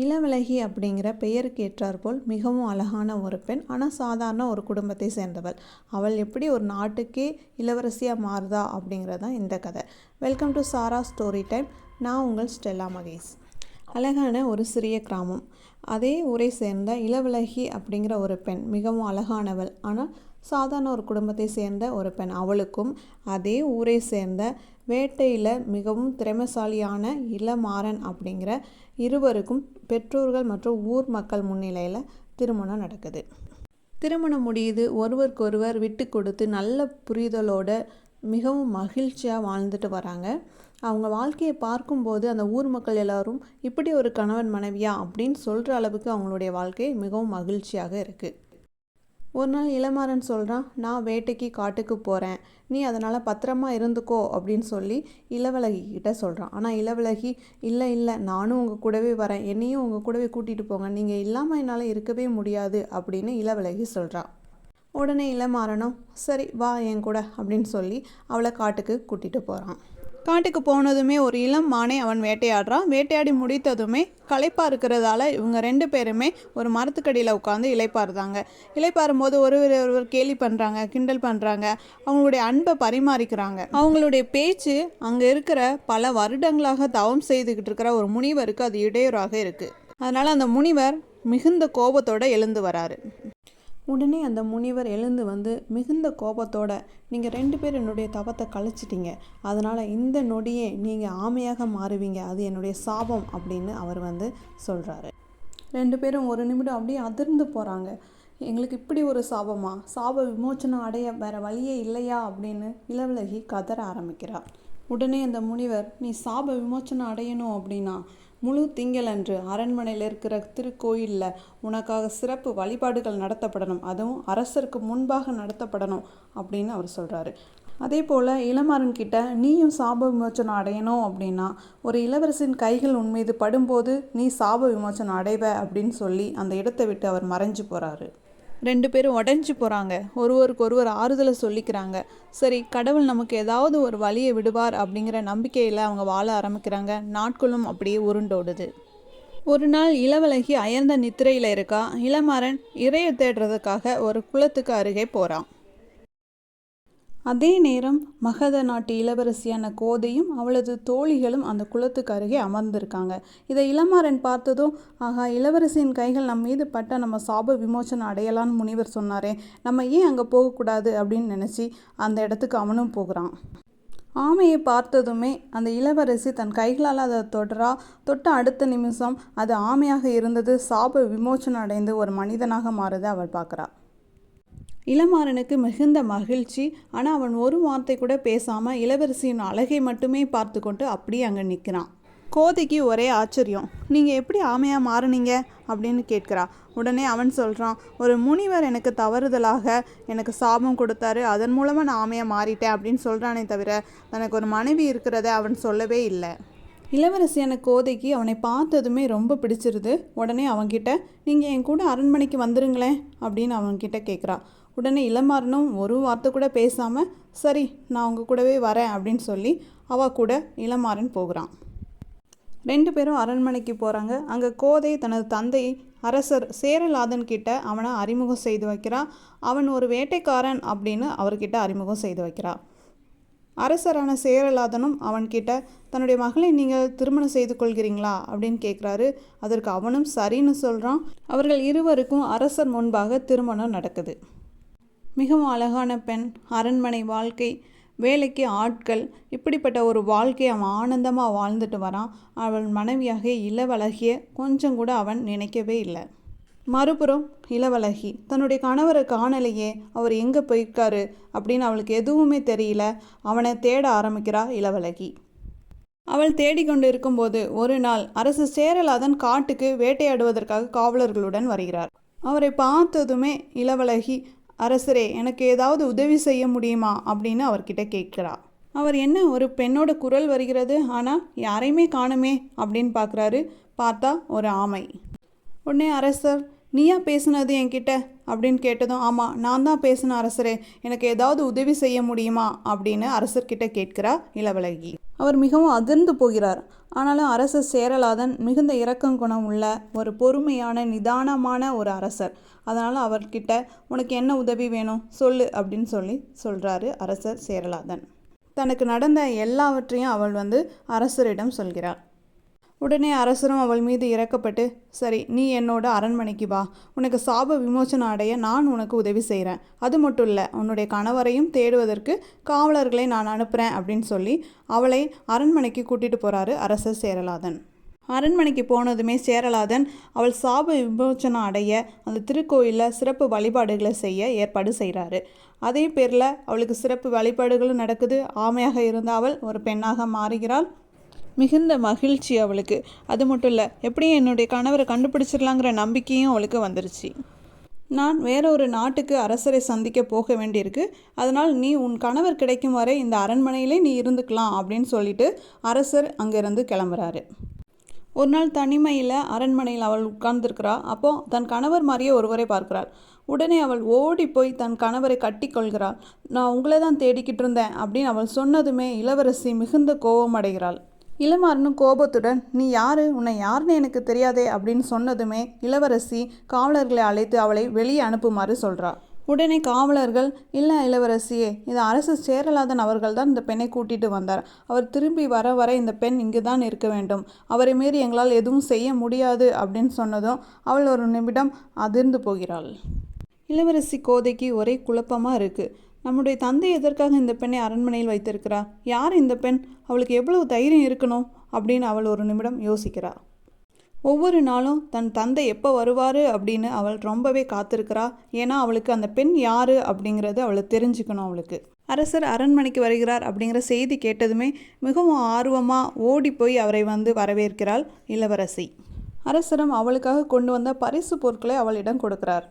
இளவழகி அப்படிங்கிற பெயருக்கு ஏற்றாற்போல் மிகவும் அழகான ஒரு பெண் ஆனால் சாதாரண ஒரு குடும்பத்தை சேர்ந்தவள். அவள் எப்படி ஒரு நாட்டுக்கே இளவரசியாக மாறுதா அப்படிங்கிறது தான் இந்த கதை. Welcome to Sara story time நான் உங்கள் ஸ்டெல்லா மகேஷ். அழகான ஒரு சிறிய கிராமம். அதே ஊரை சேர்ந்த இளவழகி அப்படிங்கிற ஒரு பெண் மிகவும் அழகானவள் ஆனால் சாதாரண ஒரு குடும்பத்தை சேர்ந்த ஒரு பெண். அவளுக்கும் அதே ஊரை சேர்ந்த வேட்டையில் மிகவும் திறமைசாலியான இளமாறன் அப்படிங்கிற இருவருக்கும் பெற்றோர்கள் மற்றும் ஊர் மக்கள் முன்னிலையில் திருமணம் நடக்குது. திருமணம் முடியுது. ஒருவருக்கொருவர் விட்டு கொடுத்து நல்ல புரிதலோட மிகவும் மகிழ்ச்சியாக வாழ்ந்துட்டு வராங்க. அவங்க வாழ்க்கையை பார்க்கும்போது அந்த ஊர் மக்கள் எல்லாரும் இப்படி ஒரு கணவன் மனைவியா? அப்படின்னு சொல்கிற அளவுக்கு அவங்களுடைய வாழ்க்கை மிகவும் மகிழ்ச்சியாக இருக்குது ஒரு நாள் இளமாறன் சொல்கிறான் நான் வேட்டைக்கு காட்டுக்கு போகிறேன் நீ அதனால் பத்திரமா இருந்துக்கோ அப்படின்னு சொல்லி இளவழகி கிட்ட சொல்கிறான் ஆனால் இளவழகி இல்லை இல்லை நானும் உங்கள் கூடவே வரேன். என்னையும் உங்கள் கூடவே கூட்டிகிட்டு போங்க. நீங்கள் இல்லாமல் என்னால் இருக்கவே முடியாது அப்படின்னு இளவழகி சொல்கிறான் உடனே இளமாறனும் சரி வா என் கூட அப்படின்னு சொல்லி அவளை காட்டுக்கு கூட்டிகிட்டு போகிறான் காட்டுக்கு போனதுமே ஒரு இளம் மானை அவன் வேட்டையாடுறான். வேட்டையாடி முடித்ததுமே களைப்பாக இருக்கிறதால இவங்க ரெண்டு பேருமே ஒரு மரத்துக்கடியில் உட்காந்து இலைப்பாருதாங்க இலைப்பாரும் போது ஒருவர் ஒருவர் கேலி பண்ணுறாங்க கிண்டல் பண்ணுறாங்க அவங்களுடைய அன்பை பரிமாறிக்கிறாங்க. அவங்களுடைய பேச்சு அங்கே இருக்கிற பல வருடங்களாக தவம் செய்துக்கிட்டு இருக்கிற ஒரு முனிவருக்கு அது இடையூறாக இருக்குது அதனால் அந்த முனிவர் மிகுந்த கோபத்தோடு எழுந்து வராரு. உடனே அந்த முனிவர் எழுந்து வந்து மிகுந்த கோபத்தோட நீங்கள் ரெண்டு பேர் என்னுடைய தவத்தை கழிச்சிட்டீங்க அதனால் இந்த நொடியே நீங்கள் ஆமையாக மாறுவீங்க. அது என்னுடைய சாபம் அப்படின்னு அவர் வந்து சொல்கிறாரு ரெண்டு பேரும் ஒரு நிமிடம் அப்படியே அதிர்ந்து போகிறாங்க எங்களுக்கு இப்படி ஒரு சாபமா? சாப விமோச்சனம் அடைய வேறு வழியே இல்லையா? அப்படின்னு இளவிலகி கதற ஆரம்பிக்கிறார் உடனே அந்த முனிவர் நீ சாப விமோச்சனம் அடையணும் அப்படின்னா முழு திங்களன்று அரண்மனையில் இருக்கிற திருக்கோயிலில் உனக்காக சிறப்பு வழிபாடுகள் நடத்தப்படணும். அதுவும் அரசருக்கு முன்பாக நடத்தப்படணும் அப்படின்னு அவர் சொல்கிறாரு அதே போல் இளமரன்கிட்ட நீயும் சாப விமோச்சனம் அடையணும் அப்படின்னா ஒரு இளவரசின் கைகள் உன் மீது படும்போது நீ சாப விமோச்சனம் அடைவ அப்படின்னு சொல்லி அந்த இடத்தை விட்டு அவர் மறைஞ்சு போகிறாரு ரெண்டு பேரும் உடஞ்சி போகிறாங்க ஒருவருக்கு ஒருவர் ஆறுதலை சொல்லிக்கிறாங்க. சரி கடவுள் நமக்கு ஏதாவது ஒரு வழியை விடுவார் அப்படிங்கிற நம்பிக்கையில் அவங்க வாழ ஆரம்பிக்கிறாங்க. நாட்களும் அப்படியே உருண்டோடுது. ஒரு நாள் இளவழகி அயர்ந்த நித்திரையில் இருக்கா. இளமாறன் இறையை தேடுறதுக்காக ஒரு குளத்துக்கு அருகே போகிறான் அதே நேரம் மகத நாட்டு இளவரசியான கோதையும் அவளது தோழிகளும் அந்த குளத்துக்கு அருகே அமர்ந்திருக்காங்க. இதை இளமாறன் பார்த்ததும் ஆகா இளவரசியின் கைகள் நம் மீது பட்ட நம்ம சாப விமோச்சனம் அடையலான்னு முனிவர் சொன்னாரே நம்ம ஏன் அங்கே போகக்கூடாது? அப்படின்னு நினச்சி அந்த இடத்துக்கு அவனும் போகிறான். ஆமையை பார்த்ததுமே அந்த இளவரசி தன் கைகளால் அதை தொடரா தொட்ட அடுத்த நிமிஷம் அது ஆமையாக இருந்தது சாப விமோச்சனம் அடைந்து ஒரு மனிதனாக மாறுதை அவள் பார்க்குறா. இளமாறனுக்கு மிகுந்த மகிழ்ச்சி. ஆனால் அவன் ஒரு வார்த்தை கூட பேசாமல் இளவரசியின் அழகை மட்டுமே பார்த்து கொண்டு அப்படியே அங்கே நிற்கிறான் கோதைக்கு ஒரே ஆச்சரியம். நீங்கள் எப்படி ஆமையாக மாறுனீங்க? அப்படின்னு கேட்குறா. உடனே அவன் சொல்கிறான் ஒரு முனிவர் எனக்கு தவறுதலாக எனக்கு சாபம் கொடுத்தாரு. அதன் மூலமாக நான் ஆமையாக மாறிட்டேன் அப்படின்னு சொல்கிறானே தவிர தனக்கு ஒரு மனைவி இருக்கிறத அவன் சொல்லவே இல்லை. இளவரசியான கோதைக்கு அவனை பார்த்ததுமே ரொம்ப பிடிச்சிருது. உடனே அவன்கிட்ட நீங்கள் என் கூட அரண்மனைக்கு வந்துருங்களேன் அப்படின்னு அவன்கிட்ட கேட்குறா. உடனே இளமாறனும் ஒரு வார்த்தை கூட பேசாமல் சரி நான் உங்கள் கூடவே வரேன் அப்படின்னு சொல்லி அவள் கூட இளமாறன் போகிறான். ரெண்டு பேரும் அரண்மனைக்கு போகிறாங்க அங்கே கோதை தனது தந்தை அரசர் சேரலாதன் கிட்ட அவனை அறிமுகம் செய்து வைக்கிறான் அவன் ஒரு வேட்டைக்காரன் அப்படின்னு அவர்கிட்ட அறிமுகம் செய்து வைக்கிறான் அரசரான சேரலாதனும் அவன்கிட்ட தன்னுடைய மகளை நீங்கள் திருமணம் செய்து கொள்கிறீங்களா? அப்படின்னு கேட்குறாரு அதற்கு அவனும் சரின்னு சொல்கிறான் அவர்கள் இருவருக்கும் அரசர் முன்பாக திருமணம் நடக்குது. மிகவும் அழகான பெண் அரண்மனை வாழ்க்கை வேலைக்கு ஆட்கள். இப்படிப்பட்ட ஒரு வாழ்க்கையை அவன் ஆனந்தமாக வாழ்ந்துட்டு வரான். அவள் மனைவியாக இளவழகிய கொஞ்சம் கூட அவன் நினைக்கவே இல்லை. மறுபுறம் இளவழகி தன்னுடைய கணவரை காணலையே அவர் எங்கே போயிருக்காரு? அப்படின்னு அவளுக்கு எதுவுமே தெரியல. அவனை தேட ஆரம்பிக்கிறா இளவழகி. அவள் தேடிக்கொண்டு இருக்கும்போது ஒரு நாள் அரசு சேரலாதன் காட்டுக்கு வேட்டையாடுவதற்காக காவலர்களுடன் வருகிறார். அவரை பார்த்ததுமே இளவழகி அரசரே எனக்கு ஏதாவது உதவி செய்ய முடியுமா? அப்படின்னு அவர்கிட்ட கேட்குறா. அவர் என்ன ஒரு பெண்ணோட குரல் வருகிறது? ஆனால் யாரையுமே காணுமே? அப்படின்னு பார்க்குறாரு பார்த்தா ஒரு ஆமை. உடனே அரசர் நீயா பேசுனது என்கிட்ட? அப்படின்னு கேட்டதும் ஆமாம் நான் தான் பேசின அரசரே எனக்கு ஏதாவது உதவி செய்ய முடியுமா? அப்படின்னு அரசர்கிட்ட கேட்கிறா இளவழகி. அவர் மிகவும் அதிர்ந்து போகிறார். ஆனாலும் அரசர் சேரலாதன் மிகுந்த இரக்கம் குணம் உள்ள ஒரு பொறுமையான நிதானமான ஒரு அரசர். அதனால் அவர்கிட்ட உனக்கு என்ன உதவி வேணும்? சொல்லு அப்படின்னு சொல்லி சொல்கிறாரு அரசர் சேரலாதன். தனக்கு நடந்த எல்லாவற்றையும் அவள் வந்து அரசரிடம் சொல்கிறாள். உடனே அரசரும் அவள் மீது இறக்கப்பட்டு சரி நீ என்னோட அரண்மனைக்கு வா. உனக்கு சாப விமோசனம் அடைய நான் உனக்கு உதவி செய்கிறேன் அது மட்டும் இல்லை உன்னுடைய கணவரையும் தேடுவதற்கு காவலர்களை நான் அனுப்புகிறேன் அப்படின்னு சொல்லி அவளை அரண்மனைக்கு கூட்டிகிட்டு போகிறாரு அரசர் சேரலாதன். அரண்மனைக்கு போனதுமே சேரலாதன் அவள் சாப விமோசனம் அடைய அந்த திருக்கோயிலில் சிறப்பு வழிபாடுகளை செய்ய ஏற்பாடு செய்கிறாரு அதே பேரில் அவளுக்கு சிறப்பு வழிபாடுகளும் நடக்குது. ஆமையாக இருந்த அவள் ஒரு பெண்ணாக மாறுகிறாள். மிகுந்த மகிழ்ச்சி அவளுக்கு. அது மட்டும் இல்லை எப்படியும் என்னுடைய கணவரை கண்டுபிடிச்சிடலாங்கிற நம்பிக்கையும் அவளுக்கு வந்துருச்சு. நான் வேற ஒரு நாட்டுக்கு அரசரை சந்திக்க போக வேண்டியிருக்கு. அதனால் நீ உன் கணவர் கிடைக்கும் வரை இந்த அரண்மனையிலே நீ இருந்துக்கலாம் அப்படின்னு சொல்லிட்டு அரசர் அங்கேருந்து கிளம்புறாரு. ஒரு நாள் தனிமையில் அரண்மனையில் அவள் உட்கார்ந்துருக்கிறா. அப்போ தன் கணவர் மாதிரியே ஒருவரை பார்க்கிறாள். உடனே அவள் ஓடி போய் தன் கணவரை கட்டி கொள்கிறாள். நான் உங்களை தான் தேடிக்கிட்டு இருந்தேன் அப்படின்னு அவள் சொன்னதுமே இளவரசி மிகுந்த கோபம் அடைகிறாள். இளமாறனும் கோபத்துடன் நீ யாரு? உன்னை யாருன்னு எனக்கு தெரியாதே அப்படின்னு சொன்னதுமே இளவரசி காவலர்களை அழைத்து அவளை வெளியே அனுப்புமாறு சொல்றா. உடனே காவலர்கள் இல்லை இளவரசியே இது அரசு சேரலாதன் அவர்கள் தான் இந்த பெண்ணை கூட்டிட்டு வந்தார். அவர் திரும்பி வர வர இந்த பெண் இங்கு தான் இருக்க வேண்டும். அவரை மீறி எங்களால் எதுவும் செய்ய முடியாது அப்படின்னு சொன்னதும் அவள் ஒரு நிமிடம் அதிர்ந்து போகிறாள். இளவரசி கோதைக்கு ஒரே குழப்பமாக இருக்குது நம்முடைய தந்தை எதற்காக இந்த பெண்ணை அரண்மனையில் வைத்திருக்கிறார்? யார் இந்த பெண்? அவளுக்கு எவ்வளவு தைரியம் இருக்கணும்? அப்படின்னு அவள் ஒரு நிமிடம் யோசிக்கிறா. ஒவ்வொரு நாளும் தன் தந்தை எப்போ வருவார் அப்படின்னு அவள் ரொம்பவே காத்திருக்கிறா. ஏன்னா அவளுக்கு அந்த பெண் யார் அப்படிங்கிறது அவளை தெரிஞ்சுக்கணும் அவளுக்கு. அரசர் அரண்மனைக்கு வருகிறார் அப்படிங்கிற செய்தி கேட்டதுமே மிகவும் ஆர்வமாக ஓடி போய் அவரை வந்து வரவேற்கிறாள் இளவரசி. அரசரும் அவளுக்காக கொண்டு வந்த பரிசு பொருட்களை அவளிடம் கொடுக்கிறார்.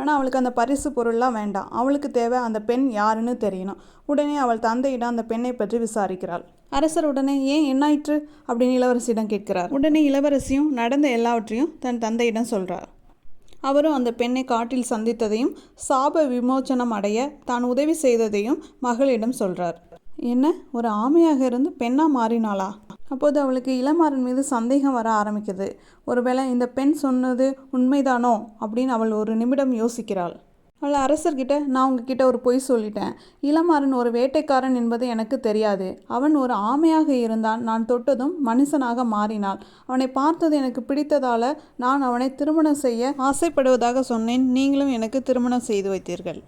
ஆனால் அவளுக்கு அந்த பரிசு பொருள்லாம் வேண்டாம். அவளுக்கு தேவை அந்த பெண் யாருன்னு தெரியணும். உடனே அவள் தந்தையிடம் அந்த பெண்ணை பற்றி விசாரிக்கிறாள். அரசர் உடனே ஏன் என்னாயிற்று? அப்படின்னு இளவரசியிடம் கேட்கிறார். உடனே இளவரசியும் நடந்த எல்லாவற்றையும் தன் தந்தையிடம் சொல்கிறார் அவரும் அந்த பெண்ணை காட்டில் சந்தித்ததையும் சாப விமோச்சனம் அடைய தான் உதவி செய்ததையும் மகளிடம் சொல்கிறார் என்ன ஒரு ஆமையாக இருந்து பெண்ணாக மாறினாளா? அப்போது அவளுக்கு இளமாறன் மீது சந்தேகம் வர ஆரம்பிக்குது. ஒருவேளை இந்த பெண் சொன்னது உண்மைதானோ? அப்படின்னு அவள் ஒரு நிமிடம் யோசிக்கிறாள். அவள் அரசர்கிட்ட நான் உங்ககிட்ட ஒரு பொய் சொல்லிட்டேன். இளமாறன் ஒரு வேட்டைக்காரன் என்பது எனக்கு தெரியாது. அவன் ஒரு ஆமையாக இருந்தான் நான் தொட்டதும் மனுஷனாக மாறினாள். அவனை பார்த்தது எனக்கு பிடித்ததால நான் அவனை திருமணம் செய்ய ஆசைப்படுவதாக சொன்னேன். நீங்களும் எனக்கு திருமணம் செய்து வைத்தீர்கள்.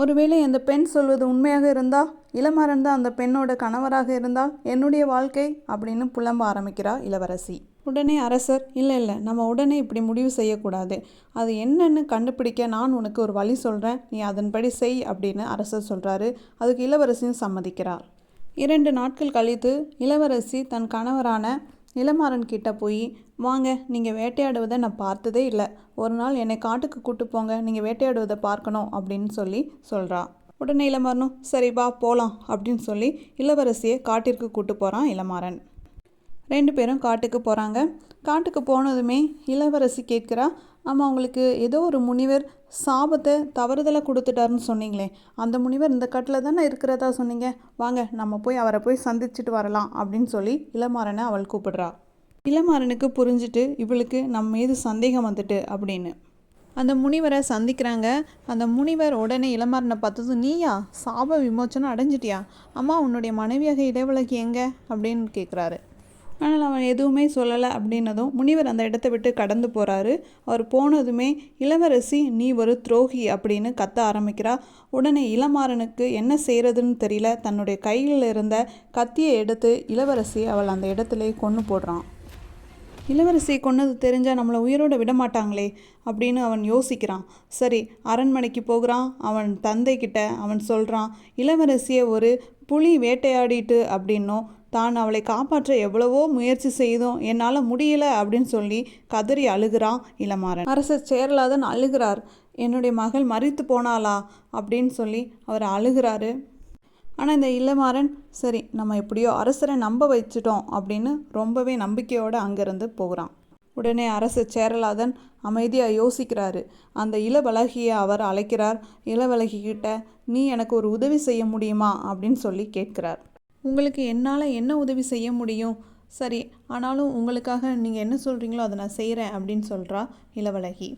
ஒருவேளை அந்த பெண் சொல்வது உண்மையாக இருந்தால் இளமாறன் தான் அந்த பெண்ணோட கணவராக இருந்தால் என்னுடைய வாழ்க்கை அப்படின்னு புலம்ப ஆரம்பிக்கிறா இளவரசி. உடனே அரசர் இல்லை இல்லை நம்ம உடனே இப்படி முடிவு செய்யக்கூடாது. அது என்னன்னு கண்டுபிடிக்க நான் உனக்கு ஒரு வழி சொல்கிறேன் நீ அதன்படி செய் அப்படின்னு அரசர் சொல்கிறாரு அதுக்கு இளவரசியும் சம்மதிக்கிறார். இரண்டு நாட்கள் கழித்து இளவரசி தன் கணவரான இளமாறன் கிட்ட போய் வாங்க நீங்கள் வேட்டையாடுவதை நான் பார்த்ததே இல்லை. ஒரு நாள் என்னை காட்டுக்கு கூட்டு போங்க. நீங்கள் வேட்டையாடுவதை பார்க்கணும் அப்படின்னு சொல்லி சொல்கிறா உடனே இளமாறனும் சரி வா போகலாம் அப்படின்னு சொல்லி இளவரசியை காட்டிற்கு கூட்டு போகிறான் இளமாறன். ரெண்டு பேரும் காட்டுக்கு போகிறாங்க காட்டுக்கு போனதுமே இளவரசி கேட்குறா ஆமாம் அவங்களுக்கு ஏதோ ஒரு முனிவர் சாபத்தை தவறுதலாக கொடுத்துட்டாருன்னு சொன்னீங்களே அந்த முனிவர் இந்த கட்டில் தானே இருக்கிறதா சொன்னீங்க? வாங்க நம்ம போய் அவரை போய் சந்திச்சுட்டு வரலாம் அப்படின்னு சொல்லி இளமாறனை அவள் கூப்பிடுறா. இளமாறனுக்கு புரிஞ்சுட்டு இவளுக்கு நம்ம மீது சந்தேகம் வந்துட்டு அப்படின்னு. அந்த முனிவரை சந்திக்கிறாங்க. அந்த முனிவர் உடனே இளமாறனை பார்த்தது நீயா? சாப விமோச்சனம் அடைஞ்சிட்டியா? அம்மா உன்னுடைய மனைவியாக இடைவெளிக்கு எங்க? அப்படின்னு கேட்குறாரு ஆனால் அவன் எதுவுமே சொல்லலை அப்படின்னதும் முனிவர் அந்த இடத்த விட்டு கடந்து போகிறாரு அவர் போனதுமே இளவரசி நீ ஒரு துரோகி அப்படின்னு கத்த ஆரம்பிக்கிறா. உடனே இளமாறனுக்கு என்ன செய்கிறதுன்னு தெரியல. தன்னுடைய கையில் இருந்த கத்தியை எடுத்து இளவரசி அவள் அந்த இடத்துல கொன்று போடுறான். இளவரசி கொன்னது தெரிஞ்சால் நம்மளை உயிரோட விட மாட்டாங்களே அப்படின்னு அவன் யோசிக்கிறான். சரி அரண்மனைக்கு போகிறான். அவன் தந்தைக்கிட்ட அவன் சொல்கிறான் இளவரசியை ஒரு புலி வேட்டையாடிட்டு அப்படின்னும். தான் அவளை காப்பாற்ற எவ்வளவோ முயற்சி செய்தோம். என்னால் முடியல அப்படின்னு சொல்லி கதறி அழுகிறான் இளமாறன். அரசர் சேரலாதன் அழுகிறார். என்னுடைய மகள் மறித்து போனாளா? அப்படின்னு சொல்லி அவர் அழுகிறாரு. ஆனால் இந்த இளமாறன் சரி நம்ம எப்படியோ அரசரை நம்ப வச்சிட்டோம் அப்படின்னு ரொம்பவே நம்பிக்கையோடு அங்கேருந்து போகிறான். உடனே அரசு சேரலாதன் அமைதியாக யோசிக்கிறாரு. அந்த இளவழகியை அவர் அழைக்கிறார். இளவழகிக்கிட்ட நீ எனக்கு ஒரு உதவி செய்ய முடியுமா? அப்படின்னு சொல்லி கேட்கிறார். உங்களுக்கு என்னால் என்ன உதவி செய்ய முடியும்? சரி ஆனாலும் உங்களுக்காக நீங்கள் என்ன சொல்கிறீங்களோ அதை நான் செய்கிறேன் அப்படின்னு சொல்கிறா இளவழகி.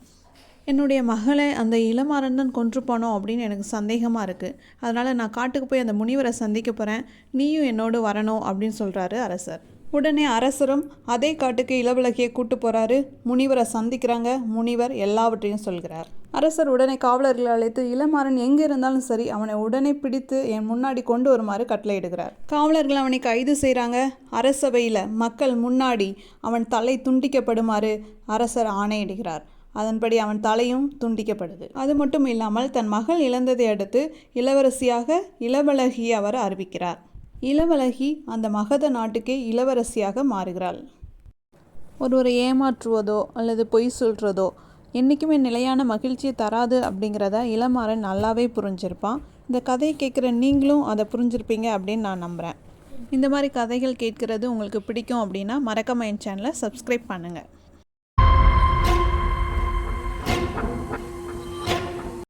என்னுடைய மகளை அந்த இளமாறன் கொன்று போனோம் அப்படின்னு எனக்கு சந்தேகமாக இருக்குது அதனால் நான் காட்டுக்கு போய் அந்த முனிவரை சந்திக்க போகிறேன் நீயும் என்னோடு வரணும் அப்படின்னு சொல்கிறாரு அரசர். உடனே அரசரும் அதே காட்டுக்கு இளவிலகியை கூட்டு போகிறாரு முனிவரை சந்திக்கிறாங்க. முனிவர் எல்லாவற்றையும் சொல்கிறார். அரசர் உடனே காவலர்களை அழைத்து இளமாறன் எங்கே இருந்தாலும் சரி அவனை உடனே பிடித்து என் முன்னாடி கொண்டு வருமாறு கட்டளையிடுகிறார். காவலர்கள் அவனை கைது செய்கிறாங்க அரசவையில் மக்கள் முன்னாடி அவன் தலை துண்டிக்கப்படுமாறு அரசர் ஆணையிடுகிறார். அதன்படி அவன் தலையும் துண்டிக்கப்படுது. அது மட்டும் இல்லாமல் தன் மகள் இழந்ததை அடுத்து இளவரசியாக இளவழகி அவர் அறிவிக்கிறார். இளவழகி அந்த மகத நாட்டுக்கே இளவரசியாக மாறுகிறாள். ஒருவரை ஏமாற்றுவதோ அல்லது பொய் சொல்கிறதோ என்றைக்குமே நிலையான மகிழ்ச்சியை தராது அப்படிங்கிறத இளமாறன் நல்லாவே புரிஞ்சிருப்பான். இந்த கதையை கேட்குற நீங்களும் அதை புரிஞ்சிருப்பீங்க அப்படின்னு நான் நம்புகிறேன் இந்த மாதிரி கதைகள் கேட்குறது உங்களுக்கு பிடிக்கும் அப்படின்னா மறக்காம என் சேனலை சப்ஸ்கிரைப் பண்ணுங்கள்